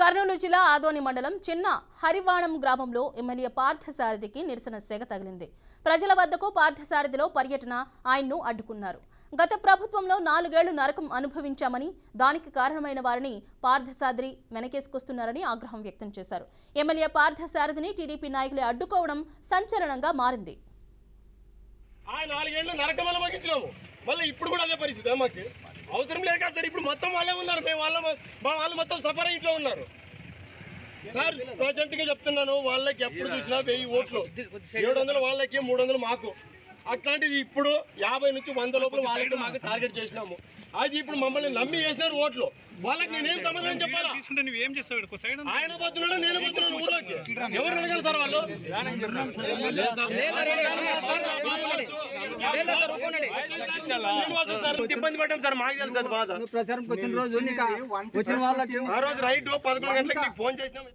కర్నూలు జిల్లా ఆదోని మండలం చిన్న హరివాణం గ్రామంలో ఎమ్మెల్యే పార్థసారథికి నిరసన సెగ తగిలింది. ప్రజల వద్దకు పార్థసారథిలో పర్యటన ఆయన్ను అడ్డుకున్నారు. గత ప్రభుత్వంలో నాలుగేళ్ళు నరకం అనుభవించామని దానికి కారణమైన వారిని పార్థసారథి వెనకేసుకొస్తున్నారని ఆగ్రహం వ్యక్తం చేశారు. ఎమ్మెల్యే పార్థసారథిని టీడీపీ నాయకులే అడ్డుకోవడం సంచలనంగా మారింది. ఆ నరకం అనుభవించినాము. మళ్ళీ ఇప్పుడు కూడా అదే పరిస్థితి మాకు? అవసరం లేదు కదా సార్ ఇప్పుడు మొత్తం వాళ్ళే ఉన్నారు. మేము వాళ్ళ మా వాళ్ళు మొత్తం సఫర్ ఇంట్లో ఉన్నారు. సార్ ప్రజెంట్గా చెప్తున్నాను వాళ్ళకి ఎప్పుడు చూసినా వెయ్యి ఓట్లు. ఏడు వందలు వాళ్ళకి మూడు వందలు మాకు. అట్లాంటిది ఇప్పుడు యాభై నుంచి వంద లోపల వాళ్ళకి మాకు టార్గెట్ చేసినాము. అది ఇప్పుడు మమ్మల్ని నమ్మి చేసినారు ఓట్లు. వాళ్ళకి నేనేం సమాధానం చెప్పాలా? ఆయన పోతున్నాడు నేను పోతున్నాను ఎవరు అడగాలి సార్ వాళ్ళు? ఇబ్బంది పడ్డాం సార్ మాకు తెలుసు బాధ. ప్రచారంకి వచ్చిన రోజు వచ్చిన వాళ్ళకి ఆ రోజు రైట్ పదకొండు గంటలకు నీకు ఫోన్ చేసినాం.